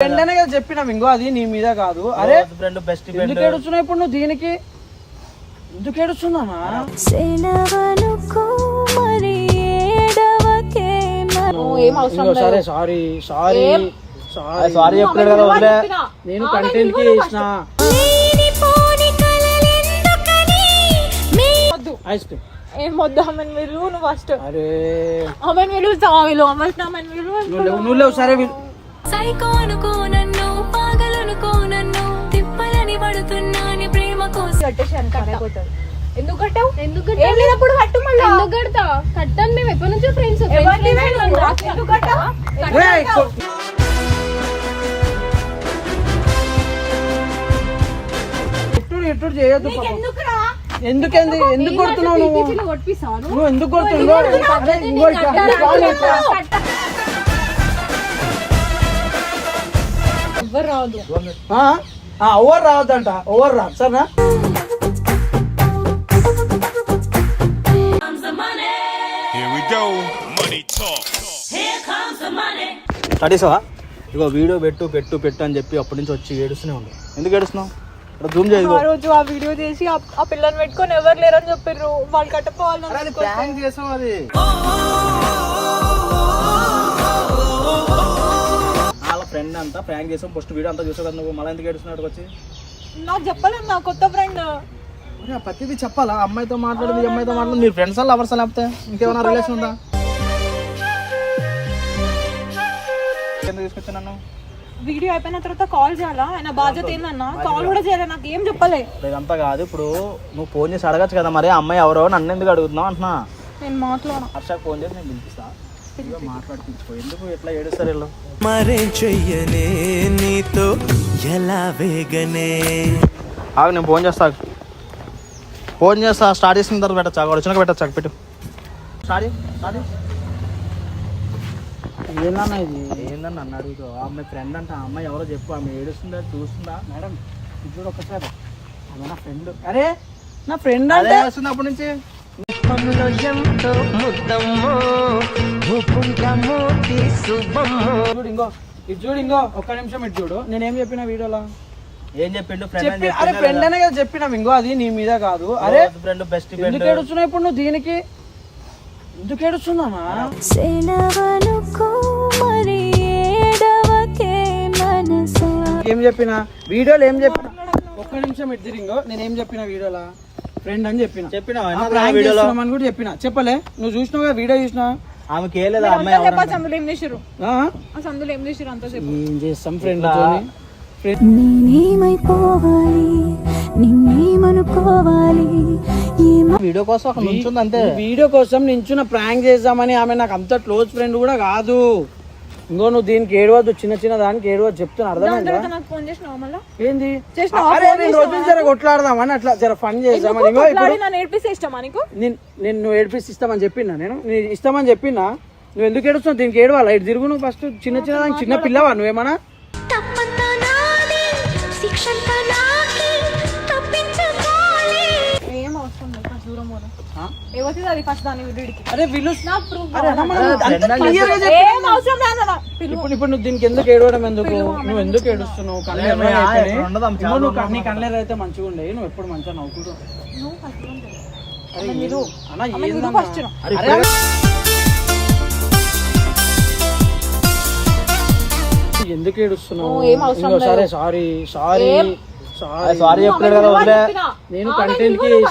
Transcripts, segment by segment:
Friend కదా చెప్పినాం ఇంకో అది నీ మీద కాదు. అరే ఫ్రెండ్ బెస్ట్ ఫ్రెండ్ ఎందుకు ఏడుస్తున్నావు ఇప్పుడు నువ్వు దీనికి? ఎందుకు ఏడుస్తున్నానా? మరి సరే సారీ సారీ సారీ సారీ కదా వదిలే. నేను కంటెంట్కి చేసిన. లేనిపోని కలలెందుకని? మీ వద్దు. ఐస్ క్రీమ్ ఏం వద్దు ఆమెను విలువ నువ్వు ఫస్ట్ అరే. ఆమెను విలువ విలువ అమ్మ ఆమెను విలువ నువ్వు లేవు నువ్వు లేవు సరే వీళ్ళు- సైకో అనుకో నన్ను పాగలనుకో నన్ను తిప్పలని పడుతున్నాని ప్రేమ కోసం ఎందుకు కట్టావు ఎందుకు ఏం లేనప్పుడు కట్టు మళ్ళీ. ఎందుకు కడతా? కట్టాను మేము ఎప్పటి నుంచో ఫ్రెండ్స్ ఎవరిని వేయను? ఎందుకు కట్టావు? ఏయ్, కొ- ఎప్పుడు ఎప్పుడు చేయొద్దు పాపం. ఎందుకురా? ఎందుకేంది? ఎందుకు కొడుతున్నావు నువ్వు? ఎందుకు కొడుతున్నావు? ఎవ్వరు రాదు ఆ? ఆ, ఓవర్ రావద్దంట ఓవర్ రా సరేనా. స్టడీసా ఇగో వీడియో పెట్టు పెట్టు పెట్టు అని చెప్పి అప్పటి నుంచి వచ్చి ఏడుస్తూనే ఉండు. ఎందుకు ఏడుస్తున్నావు? జూమ్ చేయదు ఆ రోజు ఆ వీడియో చేసి ఆ- పిల్లని పెట్టుకొని ఎవరు లేరని చెప్పారు వాళ్ళు కట్టపోవాలని ఫ్రెండ్ అంతా ప్రాంక్ చేసాం. ఫస్ట్ వీడియో అంతా చూసావు కదా నువ్వు. మళ్ళీ ఎందుకు ఏడుస్తున్నాడు వచ్చి? నాకు చెప్పలేదు నా కొత్త ఫ్రెండ్ ప్రతిదీ చెప్పాలా? అమ్మాయితో మాట్లాడింది అమ్మాయితో మాట్లాడింది మీరు ఫ్రెండ్స్ అలా లవర్స్ లేకపోతే ఇంకేమైనా రిలేషన్ ఉందా? ఎందుకు తీసుకొచ్చా నన్ను? వీడియో అయిపోయిన తర్వాత కాల్ చేయాలా? ఆయన బాధ్యత ఏందన్నా? కాల్ కూడా చేయాలి నాకు ఏం చెప్పలే. ఇదంతా కాదు ఇప్పుడు నువ్వు ఫోన్ చేసి అడగచ్చు కదా మరి అమ్మాయి ఎవరో నన్ను ఎందుకు అడుగుతున్నావు అంటున్నా? నేను మాట్లాడను. హర్షకు ఫోన్ చేసి నేను పిలిపిస్తా. మరేం చెయ్యనే నీతో ఎలా వేగనే? ఆగు నేను ఫోన్ చేస్తా. ఫోన్ చేస్తా స్టార్ట్ చేసిన తర్వాత పెట్టచ్చు. ఆగు వచ్చినాక పెట్టచ్చు. పెట్టు. ఏందన్నా ఇది? ఏందని నన్ను అడుగుతూ? ఆ అమ్మాయి ఫ్రెండ్ అంట. ఆ అమ్మాయి ఎవరో చెప్పు. ఆమె ఏడుస్తుందా చూస్తుందా? మేడం ఇది చూడు ఒక్కసారి ఆమె నా ఫ్రెండ్ అరే నా ఫ్రెండ్ అంటే వస్తుంది అప్పటి నుంచి? ఇంకో ఇది చూడు ఇంకో ఒక్క నిమిషం ఇటు చూడు. నేనేం చెప్పిన వీడియోలో ఏం చెప్పిండు? ఫ్రెండ్ అని చెప్పి అరే ఫ్రెండ్ అనే కదా చెప్పినాం ఇంకో అది నీ మీద కాదు. అరే ఫ్రెండ్ బెస్ట్ ఫ్రెండ్ ఎందుకు ఏడుస్తున్నావు ఇప్పుడు నువ్వు దీనికి? ఎందుకు ఏడుస్తున్నానా? ఏం చెప్పిన? వీడియోలో ఏం చెప్పిన? ఒక్క నిమిషం ఇటు నేనేం చెప్పిన వీడియోలో? ఫ్రెండ్ అని చెప్పిన. చెప్పినా చేస్తున్నామని కూడా చెప్పిన. చెప్పలే నువ్వు చూసినావు కదా వీడియో చూసినా ఆమెకి ఏ లేదా అమ్మాయి ఎవరు చెప్పాల్సి అందులో ఏం చేసారు ఆ? ఆ సందులో ఏం చేసారు అంత సేపు ఏం చేస్తాం ఫ్రెండ్ నేనేమైపోవాలి? నిన్నేమనుకోవాలి? వీడియో కోసం అక్కడ నుంచుంది అంతే. వీడియో కోసం నించున్న ప్రాంక్ చేద్దామని ఆమె నాకు అంత క్లోజ్ ఫ్రెండ్ కూడా కాదు. ఇంకో నువ్వు దీనికి ఏడవద్దు చిన్న చిన్న దానికి ఏడవద్దు చెప్తున్నా అర్థమైందా? మళ్ళీ? ఏంది? అరే నేను రోజు జర కొట్లాడదామని అట్లా జర ఫన్ చేద్దామని. ఇంకో ఇప్పుడు నేను నువ్వు ఏడిపిస్తే ఇస్తామని చెప్పినా నేను? నేను ఇస్తామని చెప్పినా? నువ్వు ఎందుకు ఏడుస్తున్నావు? దీనికి ఏడవాలా? ఇటు తిరుగు నువ్వు ఫస్ట్ చిన్న చిన్న దానికి చిన్న పిల్లవా నువ్వేమన్నా? అది ఫస్ట్ దాని వీడికి అరే. ఏం అవసరం ఇప్పుడు ఇప్పుడు నువ్వు దీనికి ఎందుకు ఏడవడం ఎందుకు నువ్వు ఎందుకు ఏడుస్తున్నావు కళ్ళు అరే, ఎర్రగా ఆ, అయిపోయినాయి. ఎక్కడ ఉండదు, ఆమె ఇంకో చాలా నువ్వు నీ కళ్ళు ఎర్ర అయితే మంచిగా ఉండే నువ్వు ఎప్పుడు మంచిగా నవ్వుకుంటూ నువ్వు ఫస్ట్ ఉంటావు. అరే ఏదో అన్న ఆమె నువ్వు ఏందన్నా? ఫస్ట్ రా. అరే, అరే అన్న. ఎందుకు ఏడుస్తున్నావు సరే. Sorry sorry? సారీ సారీ చెప్పలేడు కదా. నేను కంటెంట్కి విలువ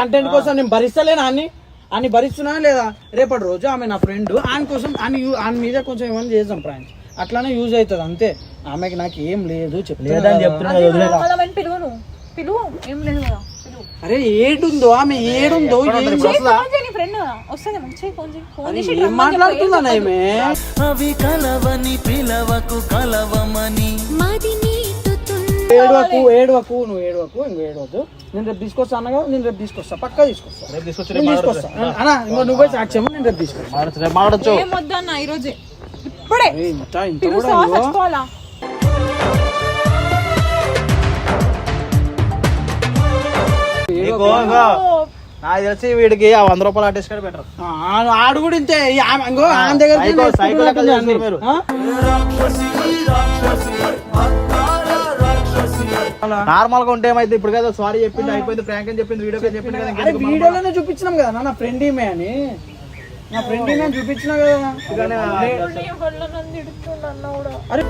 కంటెంట్ కోసం నేను భరిస్తలేనా అని అని భరిస్తున్నా లేదా? రేపటి రోజు ఆమె నా ఫ్రెండ్ ఆయన కోసం ఆయన ఆయన మీద కొంచెం ఏమైనా చేద్దాం ప్రాంక్. అట్లానే యూజ్ అవుతుంది అంతే. ఆమెకి నాకు ఏం లేదు చెప్తున్నా లేదని కదా. చెప్తున్నా అరే ఏడుందో? ఆమె ఏడుందో? ఏం మాట్లాడుతుందా అవి కలవని పిలవకు కలవమని ఏడవకు ఏడవకు నువ్వు ఏడవకు ఇంకో ఏడవద్దు. నేను రేపు తీసుకొస్తా అన్నగా నేను రేపు తీసుకొస్తా పక్కా తీసుకొస్తా. రేపు తీసుకొచ్చి నేను తీసుకొస్తా. అన్నా ఇంకో నువ్వే సాక్ష్యం నేను రేపు తీసుకొస్తా. ఇప్పుడే. ఇంత ఇంత కూడా నీకు తెలిసి వీడికి ఆ వంద రూపాయలు బెటర్ ఆ, ఆడు కూడా ఇంతే. ఈ ఆమె- ఇంకో ఆమె దగ్గర నార్మల్గా ఉంటే ఏమైతే ఇప్పుడు కదా సారీ చెప్పింది అయిపోయింది ప్రాంక్ అని చెప్పింది వీడియో చెప్పింది కదా వీడియోలోనే చూపించినాం కదా నా ఫ్రెండ్ ఈమె అని. నా ఫ్రెండ్ ఈమె అని చూపించినా కదా. అరే.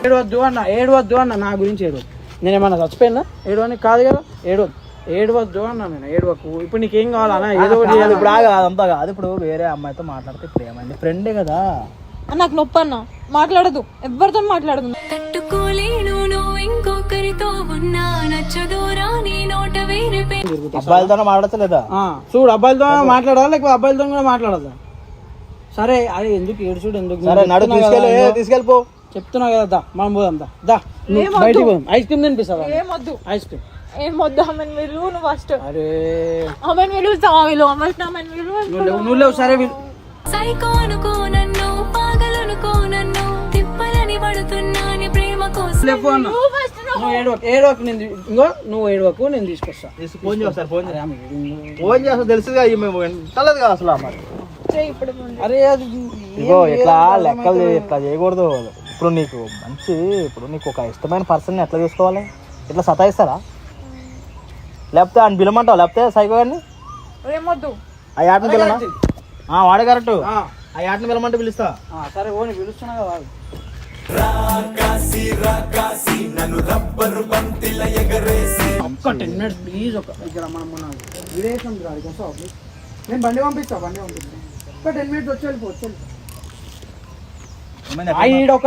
ఏడవద్దు అన్న ఏడవద్దు అన్న నా గురించి ఏడు నేనేమన్నా చచ్చిపోయినా ఏడవని కాదు కదా ఏడవద్దు. ఏడవద్దు అన్న నేను ఏడవకు. ఇప్పుడు నీకేం కావాలన్నా ఏదో. ఇప్పుడు ఆగా అదంతా కాదు. ఇప్పుడు వేరే అమ్మాయితో మాట్లాడితే ఇప్పుడు ఏమైంది? ఫ్రెండే కదా. నాకు నొప్పి అన్న మాట్లాడదు. ఎవరితో మాట్లాడదు. తట్టుకోలేను నువ్వు ఇంకొకరితో ఉన్నా. నచ్చదూరా నీ నోట వేరే అబ్బాయిలతో మాట్లాడతలేదా ఆ, చూడు అబ్బాయిలతో మాట్లాడాలా? లేకపోతే అబ్బాయిలతో కూడా మాట్లాడదా సరే అరే ఎందుకు ఏడుచుడు ఎందుకు? సరే నడు తీసుకెళ్ళి తీసుకెళ్ళిపో. చెప్తున్నా కదా దా మనం పోదాం దా దా నువ్వు బయటికి పోదాం. ఐస్ క్రీమ్ తినిపిస్తావా? ఏమొద్దు ఐస్ క్రీమ్. ఏమొద్దు ఆమెను విలువ నువ్వు ఫస్ట్. అరే. ఆమెను ఆమెను విలువ నువ్వు లేవు సరే వీళ్ళు- సైకో అనుకో నన్ను. నన్ను తిప్పలని పడుతున్నాని ప్రేమ కోసం. లేపు అన్న నువ్వు ఏడవకు. ఏడవకు నేను తీ- ఇంకో నువ్వు ఏడవకు నేను తీసుకొస్తా. తీసు- ఫోన్ చేస్తా ఫోన్ ఫోన్ చేస్తా తెలుసుగా కదా అసలు అరే అది ఇగో ఇట్లా లెక్కలు చే- ఇట్లా చేయకూడదు. ఇప్పుడు నీకు మంచి ఇప్పుడు నీకు ఒక ఇష్టమైన పర్సన్ ఎట్లా చూసుకోవాలి? ఇట్లా సతాయిస్తారా? లేకపోతే ఆయన పిలమంటావు లేకపోతే సైకో గారిని? ఏమొద్దు. ఆ పిల్లనా వాడే కరెక్ట్. ఆ, ఆ యాటని పిలమంటే పిలుస్తా. ఆ, సరే ఓ నేను పిలుస్తున్నా కదా. ఒక్క టెన్ మినిట్స్ ప్లీజ్ ఒక. ఇక్కడ మనం విదేశం వస్తావా? ప్లీజ్ నేను బండి పంపిస్తా బండి పంపిస్తా. ఒక టెన్ మినిట్స్ వచ్చి వెళ్ళిపో వచ్చి వెళ్ళిపో. ఏమైంది? ఆ ఈడ ఒక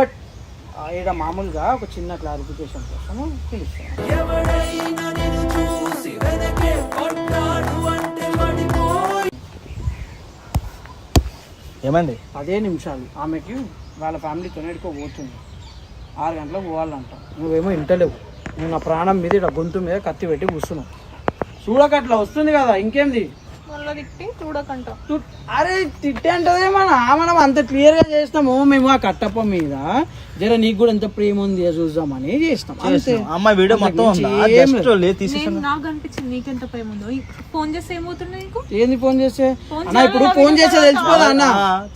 ఆ ఈడ మామూలుగా ఒక చిన్న క్లారిఫికేషన్ కోసము పిలుస్తాను ఏమండి? పదే నిమిషాలు. ఆమెకి వాళ్ళ ఫ్యామిలీ ఎడుకో పోతుంది. ఆరు గంటలకు పోవాలంట. నువ్వేమో ఇంటలేవు. నువ్వు నా ప్రాణం మీద గొంతు మీద కత్తి పెట్టి కూర్చున్నావు. చూడక అట్లా వస్తుంది కదా ఇంకేంది? మళ్ళీ తిట్టి చూడకంట తు- అరే తిట్టే అంటదే మన మనం అంత క్లియర్గా చేసినాము మేము ఆ కట్టప్ప మీద జర నీకు కూడా ఎంత ప్రేమ ఉంది చూద్దామని చేసినాం అంతే. అమ్మాయి వీడియో మొత్తం నాకు అనిపించింది నీకెంత ప్రేమ ఉందో. ఫోన్ చేస్తే ఏమవుతుంది నీకు? ఏంది ఫోన్ చేస్తే? అన్న ఇప్పుడు ఫోన్ చేస్తే తెలిసిపోదా అన్న?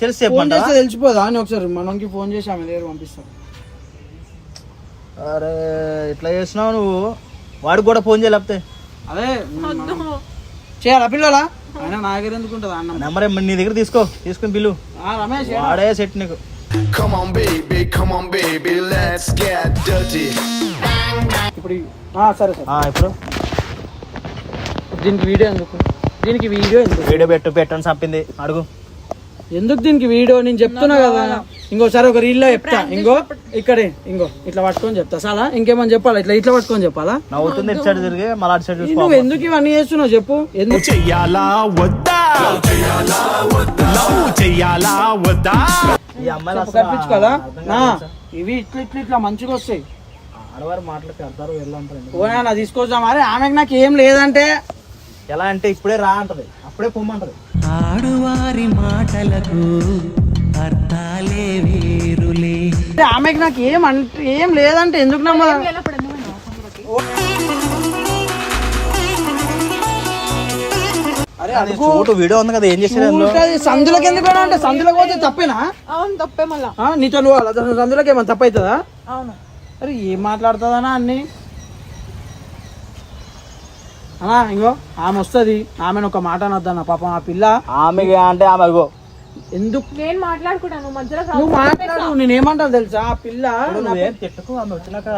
తెలిసి ఫోన్ చెప్పండి. చేస్తే తెలిసిపోదా? అని ఒకసారి మనకి ఫోన్ చేసి ఆమె దగ్గర పంపిస్తాం అరే ఇట్లా చేసినావు నువ్వు. వాడికి కూడా ఫోన్ చేయలేకపోతే అదే చేయాలా పిల్లలా? అయినా నా దగ్గర ఎందుకు ఉంటుంది అన్నం? నెంబర్ నీ దగ్గర తీసుకో తీసుకుని బిల్లు ఆ, రమేష్ వాడే సెట్ నీకు. Come on, baby, come on, baby, let's get dirty. ఇప్పుడు ఆ, సరే సరే. ఆ, ఇప్పుడు? దీనికి వీడియో ఎందుకు? దీనికి వీడియో ఎందుకు? వీడియో పెట్టు పెట్టని చంపింది. అడుగు. ఎందుకు దీనికి వీడియో? నేను చెప్తున్నా కదా. ఇంకోసారి ఒక రీల్లో చెప్తా. ఇంకో ఇక్కడే ఇంకో ఇట్లా పట్టుకొని చెప్తా. చాలా ఇంకేమని చెప్పాలా? ఇట్లా ఇట్లా పట్టుకొని చెప్పాలా? నవ్వుతుంది ఇటు సైడ్ తిరిగి మళ్ళీ అటు సైడ్ చూసుకో నువ్వు ఎందుకు ఇవన్నీ చేస్తున్నావు చెప్పు? ఎందుకు? చెయ్యాలా వద్దా? చెయ్యాలా వద్దా? ఈ అమ్మాయిలు అసలు నా తెలుసా? ఇవి ఇట్లా ఇట్లా ఇట్లా మంచిగా వస్తాయి. ఆడవారు మాటలకి అర్థాలు వెళ్ళంటారు ఓనా నా తీసుకొద్దాం. అరే ఆమెకు నాకు ఏం లేదంటే? ఎలా అంటే ఇప్పుడే రా అంటది. అప్పుడే పొమ్మంటది. ఆడువారి మాటలకు అర్థాలే వేరులే. అరే ఆమెకు నాకు ఏం అంటే ఏం లేదంటే ఎందుకు నమ్మ అరే అది చూడు వీడియో ఉంది కదా ఏం చేసేది సందులోకి ఎందుకు పోయినా అంటే సందులోకి పోతే తప్పేనా? అవును తప్పే మళ్ళా. ఆ, నీతో నువ్వు అలా సందులోకి ఏమైనా తప్పు అవుతుందా అవును. అరే ఏం మాట్లాడుతుందనా అన్ని? అన్నా ఇంకో ఆమె వస్తుంది. ఆమెను ఒక మాట అనొద్దన్న పాపం ఆ పిల్ల. ఆమె అంటే ఆమె అగో ఎందుకు? నేను మాట్లాడుకుంటాను మధ్యలో నువ్వు మాట్లాడు నేను ఏమంటావు తెలుసా? ఆ పిల్ల నువ్వేం తిట్టుకో? ఆమె వచ్చినాక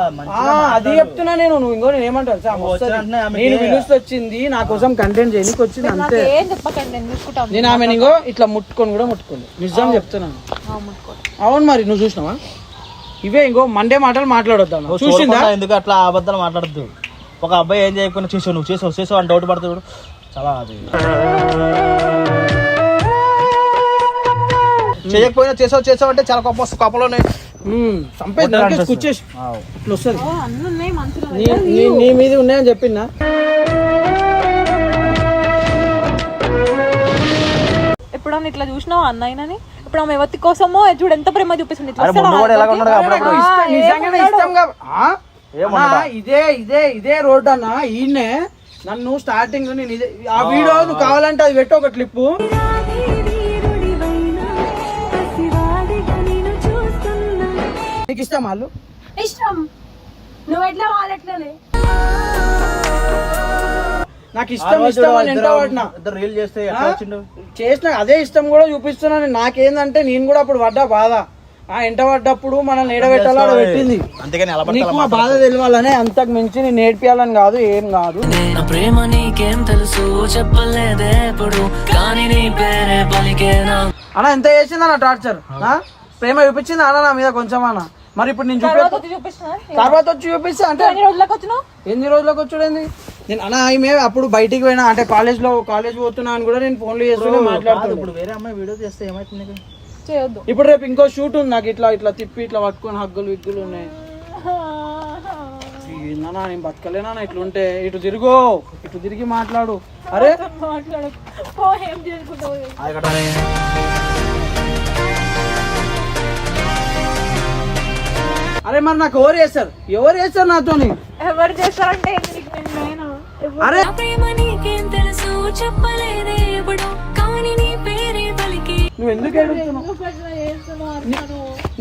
అది చెప్తున్నా నేను నువ్వు ఇంకో నేను ఏమంటావు తెలుసా? నేను పిలుస్తూ వచ్చింది నా కోసం కంటెంట్ చేయడానికి వచ్చింది నాకు అంతే. నేను ఆమె ఇంకో ఇట్లా ముట్టుకొని కూడా ముట్టుకోలేదు నిజం చెప్తున్నాను అవును మరి నువ్వు చూసినావా? ఇవే ఇంకో మండే మాటలు మాట్లాడొద్దా చూసిందా? ఎందుకు అట్లా అబద్ధాలు మాట్లాడద్దు? ఒక అబ్బాయి ఏం చేయకుండా చేసావు నువ్వు చేసావు చేసావు అని డౌట్ పడుతుంది చూడు చాలా అది. చేయకపోయినా చేసావు చేసావు అంటే చాలా కోపం వస్తుంది. కోపంలోనే నీ మీద ఉన్నాయని చెప్పిందా? ఎప్పుడన్నా ఇట్లా చూసినావా అన్నయ్యనని? ఇప్పుడు ఆమె ఎవరి కోసమో చూడు ఎంత ప్రేమ చూపిస్తుంది. ఇదే ఇదే ఇదే రోడ్ అన్న ఈయనే నన్ను స్టార్టింగ్ ఆ వీడియో నువ్వు కావాలంటే అది పెట్టు ఒక క్లిప్ ఇష్టం వాళ్ళు? ఇష్టం. నువ్వు ఎట్లా వాళ్ళెట్లనే నాకు ఇష్టం ఇష్టం అని పడినా రీల్ చేస్తే చేసిన అదే ఇష్టం కూడా చూపిస్తున్నాను నాకేందంటే నేను కూడా అప్పుడు పడ్డా బాధ. ఆ ఎంట పడ్డప్పుడు మనల్ని ఏడబెట్టాలో ఆడ పెట్టింది. నీకు మా బాధ తెలియాలనే అంతకు మించి నేను నేర్పియాలని కాదు ఏం కాదు. నా ప్రేమ నీకేం తెలుసు? చెప్పలేదే ఎప్పుడు? కానీ నీ పేరే పలికేనా అన్న ఎంత చేసింది అన్న టార్చర్ ప్రేమ చూపించింది అన్న నా మీద కొంచెం అన్న. మరి ఇప్పుడు నేను తర్వాత చూపి వచ్చి చూపిస్తున్నా. తర్వాత వచ్చి చూపిస్తే అంటే ఎన్ని రోజులకు వచ్చినావు? ఎన్ని రోజులకు వచ్చుడేంది నేను అన్న ఈమె అప్పుడు బయటికి పోయినా అంటే కాలేజ్లో కాలేజ్ పోతున్నా అని కూడా నేను ఫోన్లు చేస్తూనే కాదు, మాట్లాడుతున్నాను ఇప్పుడు వేరే అమ్మాయి వీడియో చేస్తే ఏమైతుంది? చేయొద్దు. ఇప్పుడు రేపు ఇంకో షూట్ ఉంది నాకు ఇట్లా ఇట్లా తిప్పి ఇట్లా పట్టుకొని హగ్గులు విగ్గులు ఉన్నాయి. ఏందన్నా నేను బతకలేనా ఇట్లా ఉంటే ఇటు తిరుగు ఇటు తిరిగి మాట్లాడు. అరే మాట్లాడు. అరే మరి నాకు ఎవరు చేస్తారు ఎవరు చేస్తారు నాతోని? ఎవరు చేస్తారంటే నేను అరే! నువ్వు ఎందుకు.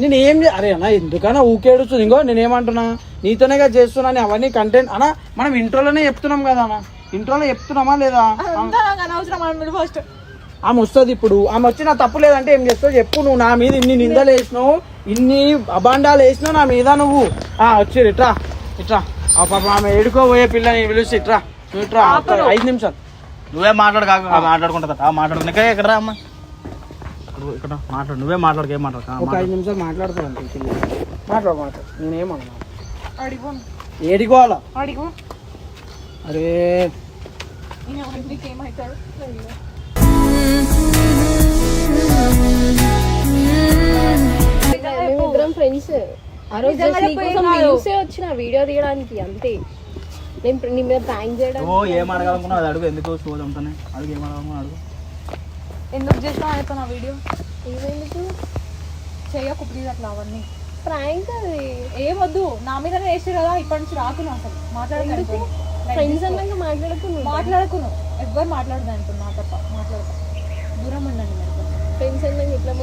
నేను ఏం అరే అన్న ఎందుకన్నా ఊకేడుస్తుంది ఇంకో నేనేమంటున్నా? నీతోనేగా చేస్తున్నా అని అవన్నీ కంటెంట్ అన్న మనం ఇంట్రోలోనే చెప్తున్నాం కదా అన్న. ఇంట్రోలో చెప్తున్నామా లేదా? ఫస్ట్ ఆమె వస్తుంది ఇప్పుడు. ఆమె వచ్చి నా తప్పు లేదంటే ఏం చేస్తావు? చెప్పు నువ్వు నా మీద ఇన్ని నిందలు వేసినావు. ఇన్ని అబాండాలు వేసినావు నా మీద నువ్వు. ఆ వచ్చి ఇట్రా ఇట్రా. ఆ పాప ఆమె ఎడుకో పోయే పిల్లని పిలిచి ఇట్రా నువ్వు ఇట్రా ఐదు నిమిషాలు. నువ్వే మాట్లాడు కాక మాట్లాడుకుంటా ఆ మాట్లాడుకునే ఇక్కడ రా అమ్మ? ఇక్కడ ఇక్కడ మాట్లాడు. నువ్వే మాట్లాడు ఏం మాట్లాడు? ఒక ఐదు నిమిషాలు మాట్లాడతాను మాట్లాడు మాట్లాడు. నేనేమన్నా అడిగు ఏడికోవాలా? అడిగు అరే. నీకేమవుతాడు మేమిద్దరం ఫ్రెండ్స్ ఆ రోజు just నీకోసం వ్యూసే వచ్చిన వీడియో తీయడానికి అంతే. నేను నీ మీద ప్రాంక్ చేయడానికి ఓ ఏం అడగాలనుకున్నావు అది అడుగు. ఎందుకు సోది ఉంటానే. అడుగు ఏం అడగాలనుకున్నావు అడుగు. ఎందుకు చేస్తావు అయితే నా వీడియో? ఏమెందుకు? చేయకు ప్లీజ్ అట్లా అవన్నీ. ప్రాంక్ అది. ఏమొద్దు. నా మీదనే వేసి కదా ఇప్పటి నుంచి రాకును అసలు. మాట్లాడకు ఫ్రెండ్స్ అన్నాక మాట్లాడుకున్నాం మాట్లాడకును. ఎవ్వరు మాట్లాడదు అంటున్నా నా తప్ప మాట్లాడతా దూరం ఉండండి మీరు. కొంచెం. అన్నాక ఇట్లా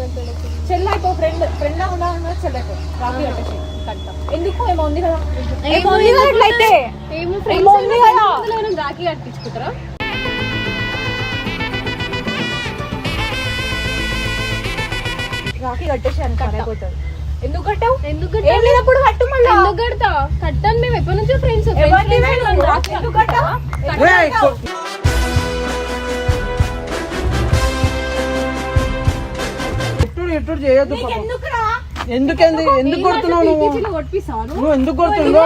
చెల్లైపో ఫ్రెండ్ ఫ్రెండ్ లా ఉండాలన్నా చెల్లైపో రాఖీ కట్టేసి కట్టా ఎందుకు? ఏమో ఉంది కదా. ఏమో ఏమో ఉంది కదా ఇట్లయితే. ఏమో ఏమో ఉంది కదా. ఫ్రెండ్స్ రాఖీ కట్టించుకుంటారా? రాఖీ కట్టేసి అని కట్టకపోతుంది ఎందుకు కట్టావు? ఎందుకు లేనప్పుడు కట్టు మళ్ళీ. ఎందుకు కడతా? కట్టాను మేము. ఎప్పటి నుంచో ఫ్రెండ్స్ రాఖీ ఎందుకు కట్టావు? ఎట్టుడు చేయొద్దు ఎందుకేంది? ఎందుకు కొడుతున్నావు నువ్వు? నువ్వు ఎందుకు కొడుతున్నావు.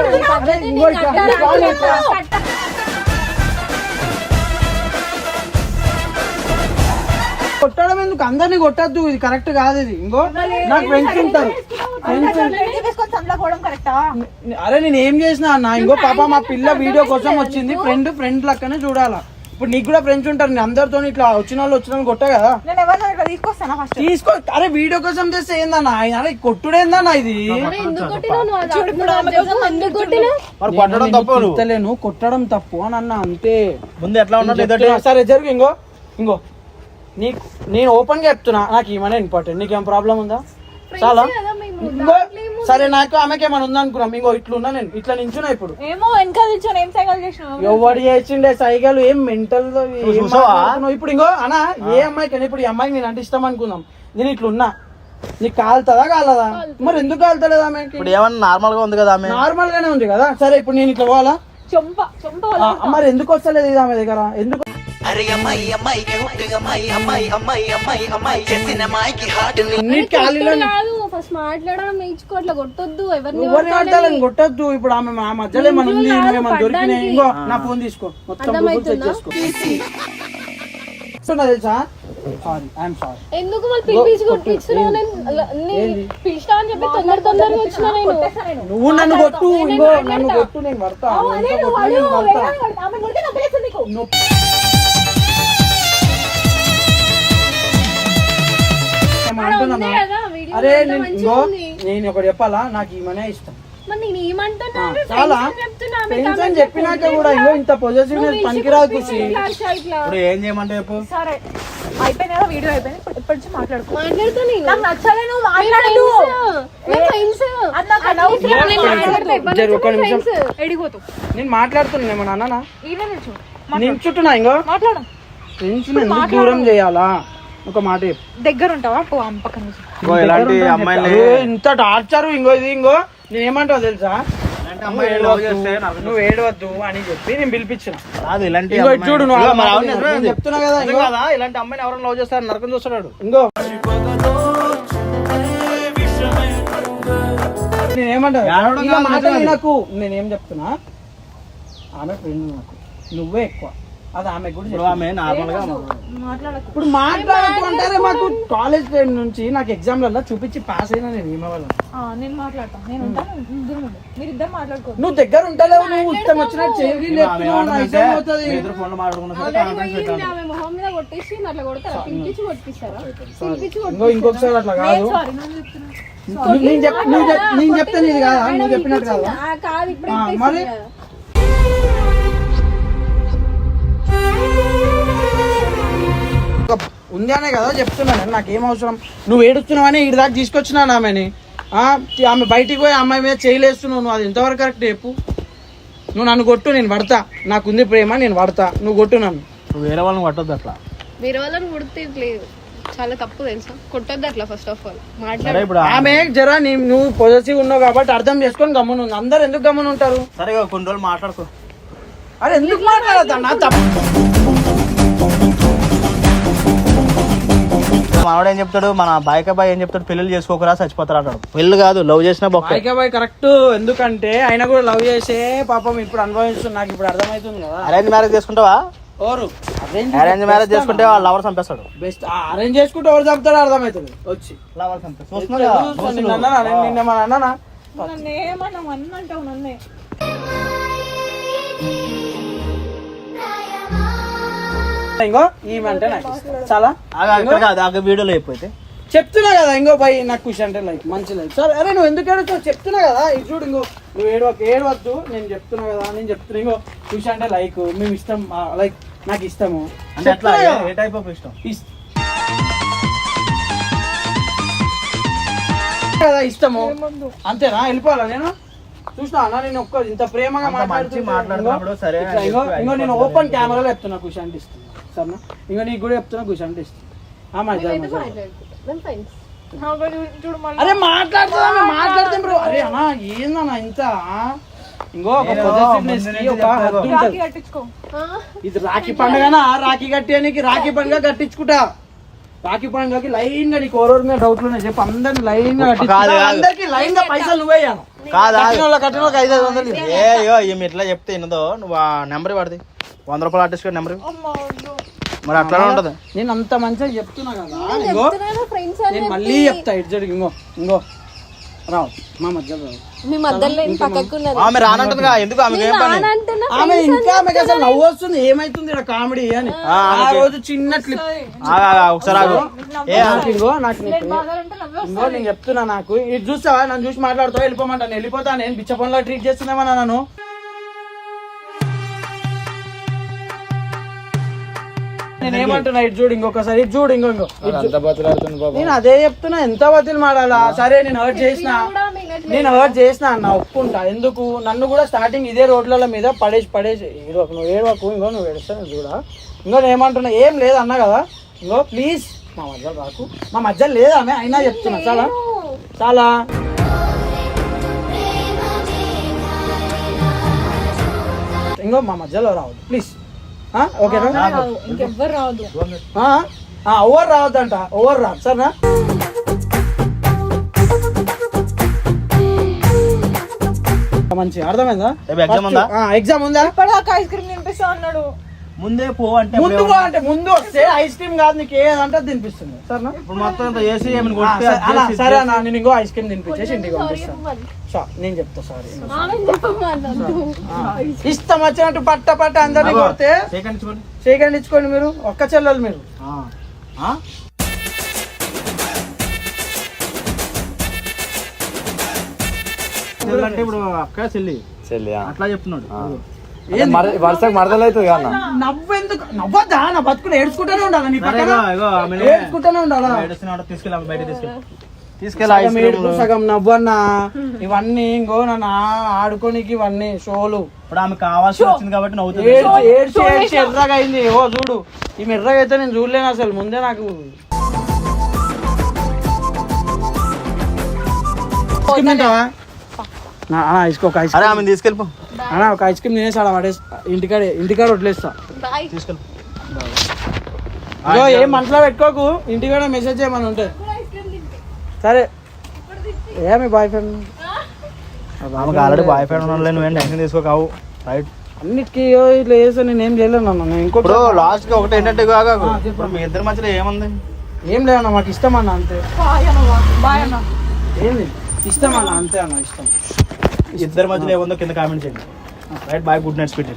కొట్టడం ఎందుకు? అందరినీ కొట్టద్దు. ఇది కరెక్ట్ కాదు ఇది. ఇంకో నాకు ఫ్రెండ్స్ ఉంటారు. అరే నేను ఏం చేసినా అన్న? ఇంకో పాప మా పిల్ల వీడియో కోసం వచ్చింది. ఫ్రెండ్ ఫ్రెండ్ లెక్కనే చూడాలా? ఇప్పుడు నీకు కూడా ఫ్రెండ్స్ ఉంటారు నేను అందరితో ఇట్లా వచ్చిన వాళ్ళు వచ్చిన వాళ్ళు కొట్టా కదా. నేను ఇట్లా తీసుకొస్తానా ఫస్ట్ తీసుకో అరే వీడియో కోసం చేస్తే ఏందన్నా? అరే కొట్టుడేందన్నా ఇది? మరి కొట్టడం తప్పు నువ్వు? కొట్టడం తప్పు అని అన్న అంతే. ముందు ఎట్లా ఉన్నాడు? నేను చెప్తున్నా, సరే జరుగు ఇంకో ఇంకో. నీకు నేను ఓపెన్గా చెప్తున్నా నాకు ఏమైనా ఇంపార్టెంట్ నీకేం ప్రాబ్లం ఉందా? చాలా? ఇంకో సరే నాకు ఆమెకి ఏమైనా ఉందా అనుకున్నాం ఇంకో ఇట్లున్నా నేను. ఇట్లా నించున్నా ఇప్పుడు. ఏమో వెనకాల నిల్చొని ఏం సైకిల్ చేసినావు? ఎవడు చేసిండే సైగలు? ఏం మెంటల్ చూసావా? ఇప్పుడు ఇంకో అన్నా ఏ అమ్మాయికి ఇప్పుడు ఈ అమ్మాయికి నేను అంటే ఇష్టం అనుకుందాం నేను ఇట్లున్నా. నీకు కాలుతుందా కాలదా? మరి ఎందుకు కాలుతలేదు ఆమెకి? ఇప్పుడు ఏమన్నా నార్మల్గా ఉంది కదా ఆమె? నార్మల్ గానే ఉంది కదా. సరే ఇప్పుడు నేను ఇట్లా పోవాలా? చొంప చొంప ఆ, మరి ఎందుకు వస్తలేదు ఇది ఆమె దగ్గర? ఎందుకు అన్నిటికీ ఆలీలో కాదు ఫస్ట్ మాట్లాడడం నేర్చుకో అట్లా కొట్టొద్దు ఎవరిని ఎవరిని ఆడతాలని కొట్టద్దు. ఇప్పుడు ఆమె మా మధ్యలో ఏమైనా ఉంది? ఏమైనా దొరికినాయి? ఇంకో నా ఫోన్ తీసుకో. మొత్తం సెట్ చేసుకో. తెలుసా? ఎందుకు పిలిచినా అని చెప్పి తొందర తొందరగా వచ్చిన నేను. నువ్వు నన్ను కొట్టు ఇంకో నన్ను కొట్టు నేను పడతా. అంటున్నానా? అరే నేను ఇంకో నేను ఒకటి చెప్పాలా? నాకు ఈమెనే ఇష్టం. చాలా. ఫ్రెండ్స్ అని చెప్పినాక కూడా ఇంత పొజిటివ్నెస్ పనికిరాదు ఇట్లా. ఇప్పుడు ఏం చేయమంటే చెప్పు? సరే. వీడియో అయిపోయింది. ఇప్పటి నుంచి మాట్లాడుకో. నేను. నాకు నచ్చలే నువ్వు మాట్లాడు. ఫ్రెండ్స్ అది నాకు అనవసరం. నేను మాట్లాడతా జర ఒక్క నిమిషం. ఫ్రెండ్స్ ఎడిగిపోతు. నేను మాట్లాడుతున్నాను ఏమన్నా ఇంకో. మాట్లాడు. ఫ్రెండ్స్ దూరం చేయాలా? ఒక మాట. దగ్గర ఉంటావా పో అమ్మ పక్కన నుంచి ఇంకో ఇలాంటి అమ్మాయిని? ఏ, ఇంత టార్చర్ ఇంకో ఇది ఇంకో. నేను ఏమంటావు తెలుసా నువ్వు ఏడవద్దు అని చెప్పి నేను పిలిపించిన. కాదు ఇలాంటి ఇంకో ఇటు చూడు నువ్వు నేను. చెప్తున్నా కదా, నిజం ఇంకో. కదా ఇలాంటి అమ్మాయిని ఎవరైనా లవ్ చేస్తారు నరకం చూస్తున్నాడు. ఇంకో. నేను ఏమంటా ఏడవడం ఇక కాదు, మాటలు నిజమే. నాకు నేనేం చెప్తున్నా? ఆమె ఫ్రెండ్ నాకు. నువ్వే ఎక్కువ. అది ఆమె కూడా. ఆమె ఇప్పుడు మాట్లాడుకుంటారే మాకు కాలేజ్ టైం నుంచి నాకు ఎగ్జామ్లలో చూపించి పాస్ అయినా నేను ఏమ వాళ్ళ ఆ, నేను మాట్లాడతా. నేను ఉంటాను ఇద్దరు ఉండు. మీరు ఇద్దరు మాట్లాడుకోవచ్చు నువ్వు దగ్గర ఉంటలేవు నువ్వు ఇష్టం వచ్చినట్టు చేయి ఇంకొకసారి అట్లా కాదు. నేను చెప్తే నీది కాదా. నువ్వు చెప్పినట్టు కాదా. ఆ, కాదు ఇప్పుడు ఆ, మరి ఉంది అనే కదా చెప్తున్నాను నేను నాకేం అవసరం? నువ్వు ఏడుస్తున్నావని ఇటు దాకా తీసుకొచ్చినాను ఆమెని. ఆ, ఆమె బయటికి పోయి అమ్మాయి మీద చేయలేస్తున్నావు నువ్వు అది ఎంతవరకు కరెక్ట్ చెప్పు? నువ్వు నన్ను కొట్టు నేను పడతా. నాకుంది ప్రేమ నేను పడతా. నువ్వు కొట్టు నన్ను. నువ్వు వేరే వాళ్ళని కొట్టద్దు అట్లా. వేరే వాళ్ళని కొడితేట్లేదు చాలా తప్పు తెలుసా? కొట్టొద్దు అట్లా ఫస్ట్ ఆఫ్ ఆల్ మాట్లాడు. ఇప్పుడు ఆమె జరా నీ నువ్వు పొజెసివ్ ఉన్నావు కాబట్టి అర్థం చేసుకొని గమ్మున ఉంది అందరు ఎందుకు గమ్మున ఉంటారు సరే కొన్ని రోజులు మాట్లాడుకో. అరే ఎందుకు మాట్లాడతా నా తప్పు. మనవాడు ఏం చెప్తాడు? మన బాయ్క బాయ్ ఏం చెప్తాడు? పెళ్ళి చేసుకోకరా చచ్చిపోతారు అంటాడు. పెళ్ళి కాదు లవ్ చేసిన బొక్క. బాయ్కే బాయ్ కరెక్ట్. ఎందుకంటే ఆయన కూడా లవ్ చేసే పాపం ఇప్పుడు అనుభవిస్తుంది నాకు ఇప్పుడు అర్థమవుతుంది కదా. అరేంజ్ మ్యారేజ్ చేసుకుంటావా? ఓరు అరేంజ్ అరేంజ్ మ్యారేజ్ చేసుకుంటే వాళ్ళ లవర్ చంపేస్తాడు. బెస్ట్ అరేంజ్ చేసుకుంటే ఎవరు చంపుతాడో అర్థమవుతుంది వచ్చి. లవర్ చంపేస్తాడు. నిన్న అన్నానా? నేను నిన్న మన అన్నానా నన్ను ఏమన్నా అన్నంటావు నన్నే. ఇంకో ఈమెంటే నాకు ఇష్టం. చాలా? కాదు వీడియోలో అయిపోతే చెప్తున్నా కదా ఇంకో బై నాకు ఖుషి అంటే లైక్ మంచి లైక్ సరే అరే నువ్వు ఎందుకు ఏడుస్తావు చెప్తున్నా కదా ఇది చూడు ఇంకో నువ్వు ఏడవకు ఏడవద్దు నేను చెప్తున్నా కదా నేను చెప్తున్నా ఇంకో ఖుషి అంటే లైక్ మేము ఇష్టం లైక్ నాకు ఇష్టము. అంటే అట్లా చెప్తున్నా ఏ- కదా. ఏ టైప్ ఆఫ్ ఇష్టం? ఇస్- కదా ఇష్టము. అంతేనా? వెళ్ళిపోవాలా నేను? చూసినా అన్న నేను ఒక్క ఇంత ప్రేమగా మాట్లాడుతున్నప్పుడు ఇంకో- సరే ఇంకో నేను. ఓపెన్ కెమెరాలో చెప్తున్నా ఖుషి అంటే ఇస్తుంది సరేనా? ఇంకో నీకు కూడా చెప్తున్నా ఖుషి అంటే ఇస్తుంది ఆ మా ఇద్దరి మధ్య. మాట్లాడుకుంటాం. ఫ్రెండ్స్ నాకు చూ- చూడు మళ్ళీ. అరే మాట్లాడుతున్నా మాట్లాడితే బ్రో. అరే అన్న ఏందన్నా ఇంత? ఇంకో ఒక ఇది రాఖీ పండుగనా రాఖీ కట్టేయడానికి రాఖీ పండుగ కట్టించుకుంటా. రాఖీ పండుగకి లైన్గా నీకు ఓరోరు మీద డౌట్లు ఉన్నాయి. చెప్పు అందరిని లైన్గా కాదు. అందరికి లైన్గా పైసలు నువ్వే ఇయ్యాలి. కాదు? కట్టిన వాళ్ళకి ఐదు ఐదు వందలు ఇవ్వు. ఏ అయ్యో ఈమె ఇట్లా చెప్తే వినదో నువ్వు ఆ నెంబర్ పడితే వంద రూపాయలు ఆర్టిస్ట్ నెంబర్. మరి అట్లానే ఉంటది. నేను అంత మంచిగా చెప్తున్నా కదా ఇంకో నేను మళ్ళీ చెప్తా ఇటు జరిగి ఇంకో ఇంకో రావు. మా మధ్య రావు. మీ మధ్యలో నేను పక్కకు ఉన్నది ఆమె రానంటదిగా ఎందుకు ఆమె ఏం పని? అంటున్నా ఆమె ఇంకా ఆమెకి అసలు నవ్వు వస్తుంది ఏమైతుంది ఇక్కడ కామెడీ అని. ఆ రోజు చిన్న క్లిప్ ఒకసారి. ఆగు. ఏ ఆగు. నాకు ఇంకో నాకు నీ- ఇంకో నేను చెప్తున్నా నాకు. ఇది చూస్తావా? నన్ను చూసి మాట్లాడుతావు? వెళ్ళిపోమంటాను. వెళ్ళిపోతా నేను బిచ్చ పనులో ట్రీట్ చేస్తున్నామన్నా నన్ను నేను ఏమంటున్నా ఇటు చూడు ఇంకొకసారి ఇటు చూడు ఇంకో నేను అదే చెప్తున్నా ఎంత బతిలు మాడాలా? సరే నేను హర్ట్ చేసిన నేను హర్ట్ చేసిన. అన్న ఒప్పుకుంటా. ఎందుకు? నన్ను కూడా స్టార్టింగ్ ఇదే రోడ్ల మీద పడేసి పడేసి ఏడవకు నువ్వు ఏడవకు ఇంకో నువ్వు ఏడుస్తాను చూడా ఇంకో నేను ఏమంటున్నా ఏం లేదు అన్నా కదా. ఇంకో ప్లీజ్ మా మధ్యలో రాకు. మా మధ్యలో లేదా ఆమె అయినా చెప్తున్నా. చాలా చాలా. ఇంకో మా మధ్యలో రావద్దు. ప్లీజ్ ఓకేనా? ఇంకెవ్వరు రావద్దు ఓవర్ రావద్దంట? ఓవర్ రాదు సరేనా? మంచి అర్థమైందా? exam ఉందా? ఎగ్జామ్ ఉందా? ఐస్ క్రీమ్ తినిపిస్తా అన్నాడు ముందే పో అంటే ముందు పో అంటే ముందు వస్తే ఐస్ క్రీమ్ కాదు నీకు ఏదంటే అది తినిపిస్తుంది. సరేనా? ఇప్పుడు మొత్తం ఇంత చేసి ఏమైనా సరే, అది అలా, సరే అన్న నేను ఇంకో ఐస్ క్రీమ్ తినిపించేసి ఇంటికి పంపిస్తాను. సా, నేను చెప్తా సారీ ఇష్టం వచ్చినట్టు పట్ట పట్ట అందరినీ కొడితే సెకండ్ ఇచ్చుకోండి. మీరు ఒక్క చెల్లెలు మీరు. ఇప్పుడు అక్క చెల్లి. చెల్లి. అట్లా చెప్తున్నాడు. వరుసకు మరదలు అవుతుంది అన్న. నవ్వెందుకు? నవ్వద్దా? నా బతుకులు ఏడ్చుకుంటూనే ఉండాలా నీ పక్కన? ఏడ్చుకుంటూనే ఉండాలా? తీసుకెళ్ళి బయట తీసుకెళ్ళి. సగం నవ్వన్నా ఇవన్నీ ఇంకో నన్ను ఆడుకోనికి ఇవన్నీ షోలు. ఇప్పుడు ఆమె కావాల్సి వచ్చింది కాబట్టి నవ్వుతుంది. ఏడ్చి ఏడ్చి ఏడ్చి ఎర్రగా అయింది. ఓ చూడు. ఈమె ఎర్రగా అయితే నేను చూడలేను అసలు. ముందే నాకు ఆమె తీసుకెళ్ళిపో. అన్న ఒక ఐస్ క్రీమ్ తినేసి ఆడ పడేస్తా ఇంటికాడ ఇంటికాడ వదిలేస్తా. తీసుకెళ్ళి. ఏం మనసులో పెట్టుకోకు ఇంటికాడ మెసేజ్ చేయమని ఉంటే. సరే. ఏ మీ బాయ్ ఫ్రెండ్ ఆమెకు ఆల్రెడీ బాయ్ ఫ్రెండ్ ఉన్నాడు నువ్వేం టెన్షన్ తీసుకోకావు. రైట్ అన్నిటికీ ఓ ఇట్లా చేస్తే నేను ఏం చేయలేను అన్న నేను ఇంకో లాస్ట్కి ఒకటి ఏంటంటే కాగా ఇప్పుడు మీ ఇద్దరి మధ్యలో ఏముంది? ఏం లేదన్న మాకు ఇష్టం అన్న అంతే. బాయ్ అన్న ఏంది? ఇష్టం అన్న అంతే అన్న ఇష్టం. ఇద్దరి మధ్యలో ఏముందో కింద కామెంట్ చేయండి. Right bye good night sweet